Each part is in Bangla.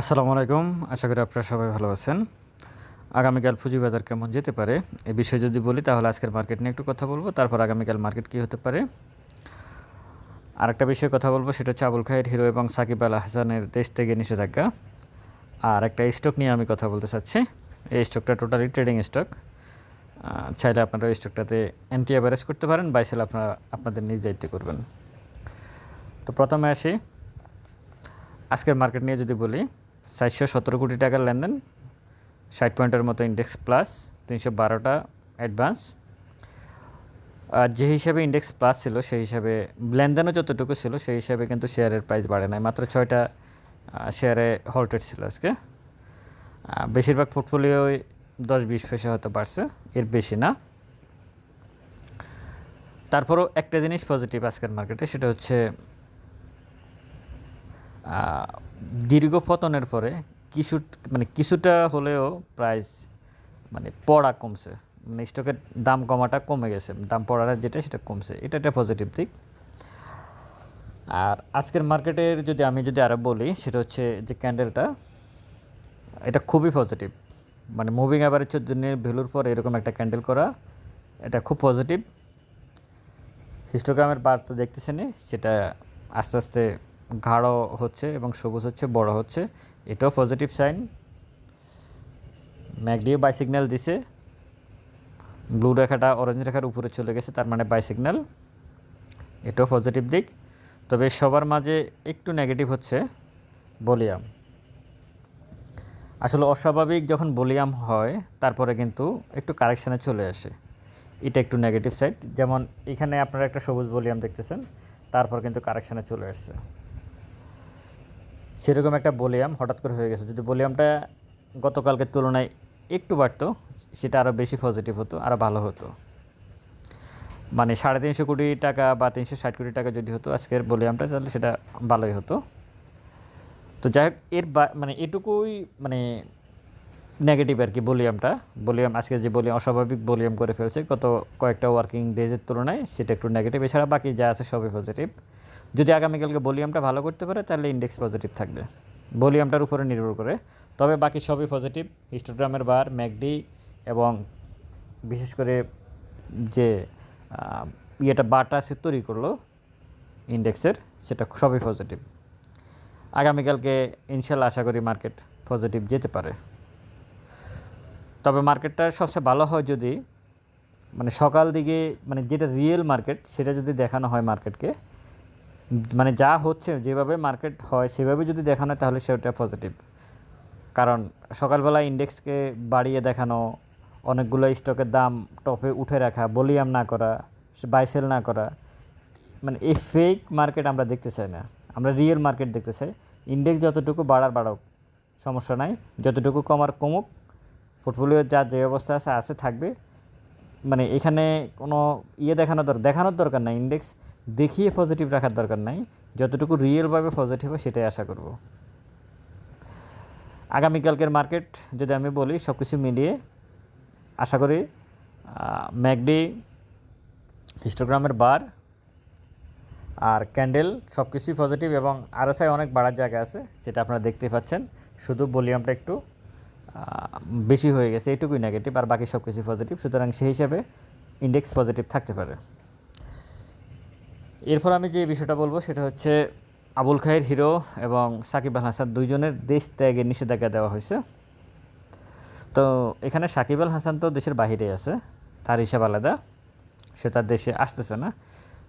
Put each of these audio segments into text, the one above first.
আসসালামু আলাইকুম। আশা করি আপনারা সবাই ভালো আছেন। আগামীকাল পুঁজিবাজার কেমন যেতে পারে এ বিষয়ে যদি বলি, তাহলে আজকের মার্কেট নিয়ে একটু কথা বলব। তারপর আগামীকাল মার্কেট কী হতে পারে? আরেকটা বিষয়ে কথা বলব, সেটা হচ্ছে আবুল খায়ের হিরো এবং সাকিব আল হাসানের দেশ থেকে নিষেধাজ্ঞা। আর একটা স্টক নিয়ে আমি কথা বলতে চাচ্ছি। এই স্টকটা টোটালি ট্রেডিং স্টক চাইলে আপনারা এই স্টকটাতে এন্টি অ্যাভারেজ করতে পারেন বাইসেল আপনারা, আপনাদের নিজ দায়িত্বে করবেন। তো প্রথমে আসি। আজকের মার্কেট নিয়ে যদি বলি চারশো সতেরো কোটি টাকার লেনদেন, ষাট পয়েন্টের মতো ইন্ডেক্স প্লাস তিনশো বারোটা অ্যাডভান্স আর যে হিসাবে ইন্ডেক্স প্লাস ছিল, সেই হিসাবে লেনদেনও যতটুকু ছিল, সেই হিসাবে কিন্তু শেয়ারের প্রাইস বাড়ে নাই। মাত্র ছয়টা শেয়ারে হল্টেড ছিল আজকে। বেশিরভাগ পোর্টফোলিওই দশ বিশ পয়সা হয়তো বাড়ছে, এর বেশি না। তারপরও একটা জিনিস পজিটিভ আজকের মার্কেটে সেটা হচ্ছে দীর্ঘ পতনের পরে কিছু মানে কিছুটা হলেও প্রাইস মানে পড়া কমছে। মানে স্টকের দাম কমাটা কমে গেছে। দাম পড়াটা যেটা সেটা কমছে। এটা একটা পজিটিভ দিক। আর আজকের মার্কেটের যদি আমি যদি আরও বলি, সেটা হচ্ছে যে ক্যান্ডেলটা এটা খুবই পজিটিভ মানে মুভিং অ্যাভারেজ দিনের ভ্যালুর পর এরকম একটা ক্যান্ডেল করা, এটা খুব পজিটিভ হিস্টোগ্রামের বার তো দেখতেছেনই, সেটা আস্তে আস্তে গাঢ় হচ্ছে এবং সবুজ হচ্ছে, বড় হচ্ছে। এটাও পজিটিভ সাইন ম্যাকডিও বাই সিগন্যাল দিছে। ব্লু রেখাটা অরেঞ্জ রেখার উপরে চলে গেছে, তার মানে বাই সিগন্যাল এটাও পজিটিভ দিক। তবে সবার মাঝে একটু নেগেটিভ হচ্ছে বলিয়াম। আসলে অস্বাভাবিক যখন বলিয়াম হয়, তারপরে কিন্তু একটু কারেকশানে চলে আসে। এটা একটু নেগেটিভ সাইড যেমন এখানে আপনারা একটা সবুজ বলিয়াম দেখতেছেন, তারপর কিন্তু কারেকশানে চলে আসছে। সেরকম একটা বলিয়াম হঠাৎ করে হয়ে গেছে। যদি বলিয়ামটা গতকালকের তুলনায় একটু বাড়তো, সেটা আরও বেশি পজিটিভ হতো আরও ভালো হতো। মানে সাড়ে তিনশো কোটি টাকা বা তিনশো ষাট কোটি টাকা যদি হতো আজকের বলিয়ামটা তাহলে সেটা ভালোই হতো। তো যাই হোক, এর মানে এটুকুই মানে নেগেটিভ আর কি ভলিউমটা। বলিয়াম আজকে যে ভলিউম, অস্বাভাবিক ভলিউম করে ফেলছে, গত কয়েকটা ওয়ার্কিং ডেজের তুলনায় সেটা একটু নেগেটিভ এছাড়া বাকি যা আছে সবই পজিটিভ যদি আগামীকালকে ভলিউমটা ভালো করতে পারে, তাহলে ইন্ডেক্স পজিটিভ থাকবে। ভলিউমটার উপরে নির্ভর করে। তবে বাকি সবই পজিটিভ হিস্টোগ্রামের বার ম্যাকডি এবং বিশেষ করে যে ইয়েটা বারটা সে তৈরি করল ইন্ডেক্সের সেটা সবই পজিটিভ আগামীকালকে ইনশাল্লাহ আশা করি মার্কেট পজিটিভ যেতে পারে। তবে মার্কেটটা সবচেয়ে ভালো হয় যদি মানে সকাল দিকে মানে যেটা রিয়েল মার্কেট সেটা যদি দেখানো হয় মার্কেটকে মানে যা হচ্ছে, যেভাবে মার্কেট হয়, সেভাবে যদি দেখানো হয়, তাহলে সেটা পজিটিভ কারণ সকালবেলা ইন্ডেক্সকে বাড়িয়ে দেখানো, অনেকগুলো স্টকের দাম টপে উঠে রাখা বলিয়াম না করা বাইসেল না করা মানে এই ফেক মার্কেট আমরা দেখতে চাই না। আমরা রিয়েল মার্কেট দেখতে চাই। ইন্ডেক্স যতটুকু বাড়ার, বাড়াক, সমস্যা নাই। যতটুকু কমার, কমুক পোর্টফোলিওর যা, যে অবস্থা আছে আছে, থাকবে। মানে এখানে কোনো ইয়ে দেখানোর দরকার দেখানোর দরকার নাই। ইন্ডেক্স দেখিয়ে পজিটিভ রাখার দরকার নাই। যতটুকু রিয়েলভাবে পজিটিভ হয় সেটাই আশা করব। আগামীকালকের মার্কেট যদি আমি বলি সব কিছু মিলিয়ে আশা করি ম্যাকডি হিস্টোগ্রামের বার আর ক্যান্ডেল সব কিছুই পজিটিভ এবং আরএসআই অনেক বাড়ার জায়গা আছে যেটা আপনারা দেখতে পাচ্ছেন। শুধু ভলিউমটা একটু বেশি হয়ে গেছে, এইটুকুই নেগেটিভ আর বাকি সব কিছুই পজিটিভ সুতরাং সেই হিসাবে ইন্ডেক্স পজিটিভ থাকতে পারে। এরপর আমি যে বিষয়টা বলব সেটা হচ্ছে আবুল খায়ের হিরো এবং সাকিব আল হাসান দুইজনের দেশ ত্যাগের নিষেধাজ্ঞা দেওয়া হয়েছে। তো এখানে সাকিব আল হাসান তো দেশের বাহিরে আছে, তার হিসাব আলাদা, সে তার দেশে আসতেছে না।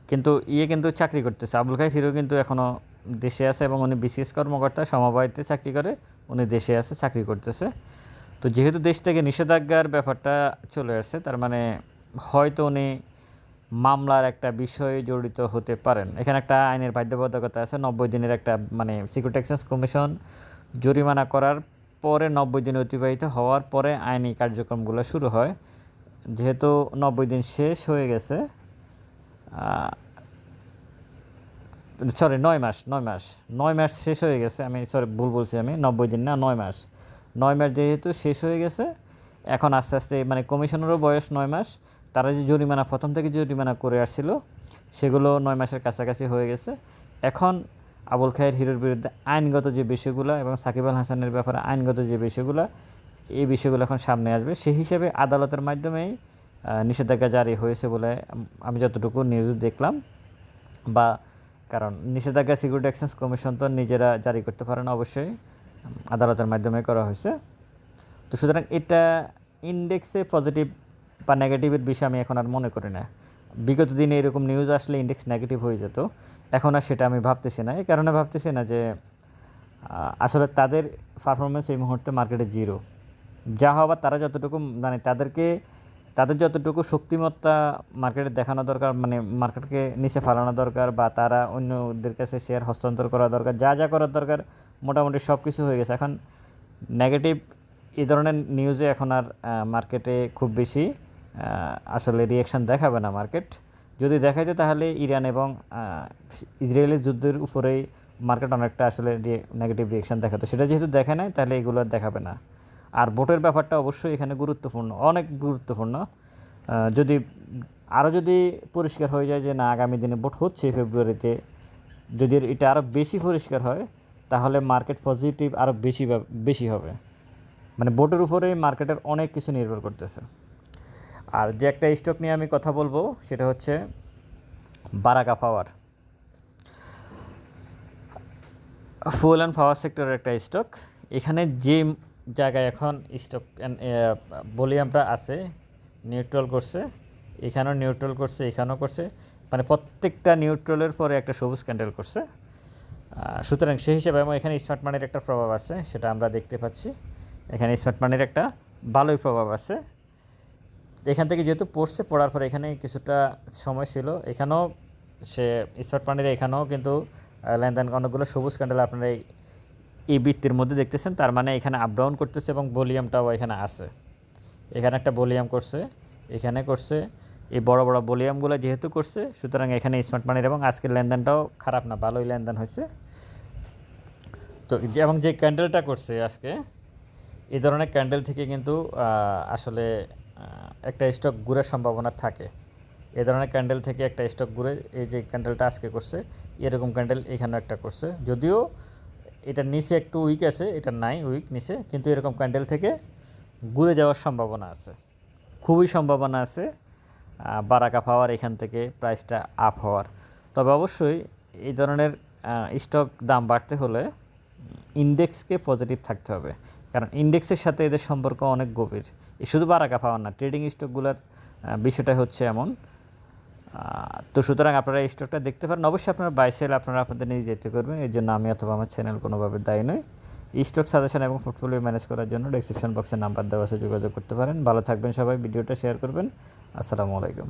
কিন্তু ইয়ে কিন্তু চাকরি করতেছে। আবুল খায়ের হিরো কিন্তু এখনও দেশে আছে এবং উনি বিসিএস কর্মকর্তা, সমবায়তে চাকরি করে, উনি দেশে আছে, চাকরি করতেছে। তো যেহেতু দেশ থেকে নিষেধাজ্ঞার ব্যাপারটা চলে আসছে, তার মানে হয়তো উনি মামলার একটা বিষয়ে জড়িত হতে পারেন। এখানে একটা আইনের বাধ্যবাধকতা আছে, নব্বই দিনের একটা মানে সিকিউরিটি এক্সচেঞ্জ কমিশন জরিমানা করার পরে নব্বই দিন অতিবাহিত হওয়ার পরে আইনি কার্যক্রমগুলো শুরু হয়। যেহেতু নব্বই দিন শেষ হয়ে গেছে সরি নয় মাস নয় মাস নয় মাস শেষ হয়ে গেছে, আমি সরি ভুল বলছি আমি, নব্বই দিন না, নয় মাস। নয় মাস যেহেতু শেষ হয়ে গেছে, এখন আস্তে আস্তে মানে কমিশনেরও বয়স নয় মাস তারা যে জরিমানা, প্রথম থেকে জরিমানা করে আসছিল, সেগুলো নয় মাসের কাছাকাছি হয়ে গেছে। এখন আবুল খায়ের হিরোর বিরুদ্ধে আইনগত যে বিষয়গুলো এবং সাকিব আল হাসানের ব্যাপারে আইনগত যে বিষয়গুলো, এই বিষয়গুলো এখন সামনে আসবে। সেই হিসেবে আদালতের মাধ্যমেই নিষেধাজ্ঞা জারি হয়েছে বলে আমি যতটুকু নিউজ দেখলাম বা কারণ নিষেধাজ্ঞা সিকিউরিটি এক্সচেঞ্জ কমিশন তো নিজেরা জারি করতে পারে না অবশ্যই, আদালতের মাধ্যমে করা হয়েছে। তো সুতরাং এটা ইন্ডেক্সে পজিটিভ বা নেগেটিভের বিষয় আমি এখন আর মনে করি না। বিগত দিনে এরকম নিউজ আসলে ইন্ডেক্স নেগেটিভ হয়ে যেত। এখন আর সেটা আমি ভাবতেছি না। এই কারণে ভাবতেছি না যে আসলে তাদের পারফরমেন্স এই মুহূর্তে মার্কেটে জিরো যা হবার তারা যতটুকু মানে তাদেরকে, তাদের যতটুকু শক্তিমত্তা মার্কেটে দেখানো দরকার মানে মার্কেটকে নিচে ফালানো দরকার বা তারা অন্যদের কাছে শেয়ার হস্তান্তর করা দরকার, যা যা করার দরকার, মোটামুটি সব কিছু হয়ে গেছে। এখন নেগেটিভ এই ধরনের নিউজে এখন আর মার্কেটে খুব বেশি আসলে রিয়াকশান দেখাবে না মার্কেট যদি দেখাইতো তাহলে ইরান এবং ইসরায়েলের যুদ্ধের উপরেই মার্কেট অনেকটা আসলে নেগেটিভ রিয়াকশান দেখাতো। সেটা যেহেতু দেখে নাই, তাহলে এগুলো দেখাবে না। আর ভোটের ব্যাপারটা অবশ্যই এখানে গুরুত্বপূর্ণ, অনেক গুরুত্বপূর্ণ। যদি আরও যদি পরিষ্কার হয়ে যায় যে না, আগামী দিনে ভোট হচ্ছে ফেব্রুয়ারিতে, যদি এটা আরও বেশি পরিষ্কার হয়, তাহলে মার্কেট পজিটিভ আরও বেশি বেশি হবে। মানে ভোটের উপরে মার্কেটের অনেক কিছু নির্ভর করতেছে। আর যে একটা স্টক নিয়ে আমি কথা বলব, সেটা হচ্ছে বারাকা পাওয়ার। ফুয়েল অ্যান্ড পাওয়ার সেক্টরের একটা স্টক। এখানে যে জায়গায় এখন স্টক ভলিউমটা আছে, নিউট্রাল করছে, এখানেও নিউট্রাল করছে, এখানেও করছে মানে প্রত্যেকটা নিউট্রালের পরে একটা সবুজ ক্যান্ডেল করছে। সুতরাং সেই হিসেবে এবং এখানে স্মার্ট মানির একটা প্রভাব আছে, সেটা আমরা দেখতে পাচ্ছি। এখানে স্মার্ট মানির একটা ভালোই প্রভাব আছে। এখান থেকে যেহেতু পড়ছে, পড়ার পরে এখানে কিছুটা সময় ছিল। এখানেও সে স্মার্ট পানির এখানেও কিন্তু লেনদেন অনেকগুলো সবুজ ক্যান্ডেল আপনারা এই বৃত্তির মধ্যে দেখতেছেন। তার মানে এখানে আপ ডাউন করতেছে এবং ভলিউমটাও এখানে আছে। এখানে একটা ভলিউম করছে, এখানে করছে। এই বড় বড় ভলিউমগুলো যেহেতু করছে, সুতরাং এখানে স্মার্ট মানির এবং আজকের লেনদেনটাও খারাপ না, ভালোই লেনদেন হয়েছে। তো এবং যে ক্যান্ডেলটা করছে আজকে এই ধরনের ক্যান্ডেল থেকে কিন্তু আসলে একটা স্টক ঘুরার সম্ভাবনা থাকে। এ ধরনের ক্যান্ডেল থেকে একটা স্টক ঘুরে এই যে ক্যান্ডেলটা আজকে করছে, এরকম ক্যান্ডেল এখানেও একটা করছে। যদিও এটা নিচে একটু উইক আছে, এটা নাই উইক নিচে, কিন্তু এরকম ক্যান্ডেল থেকে ঘুরে যাওয়ার সম্ভাবনা আছে। খুবই সম্ভাবনা আছে বারাকা পাওয়ার এখান থেকে প্রাইসটা আপ হওয়ার। তবে অবশ্যই এই ধরনের স্টক দাম বাড়তে হলে ইন্ডেক্সকে পজিটিভ থাকতে হবে। কারণ ইন্ডেক্সের সাথে এদের সম্পর্ক অনেক গভীর। এই শুধু বারাকা পাওয়ার না, ট্রেডিং স্টকগুলোর বিষয়টা হচ্ছে এমন। তো সুতরাং আপনারা এই স্টকটা দেখতে পারেন। অবশ্যই আপনারা বাই সেল আপনারা আপনাদের নিজে যেতে করবেন। এর জন্য আমি অথবা আমার চ্যানেল কোনোভাবে দায়ী নয় স্টক সাজেশন এবং পোর্টফোলিও ম্যানেজ করার জন্য ডেসক্রিপশন বক্সে নাম্বার দেওয়া আছে, যোগাযোগ করতে পারেন। ভালো থাকবেন সবাই, ভিডিওটা শেয়ার করবেন। আসসালামু আলাইকুম।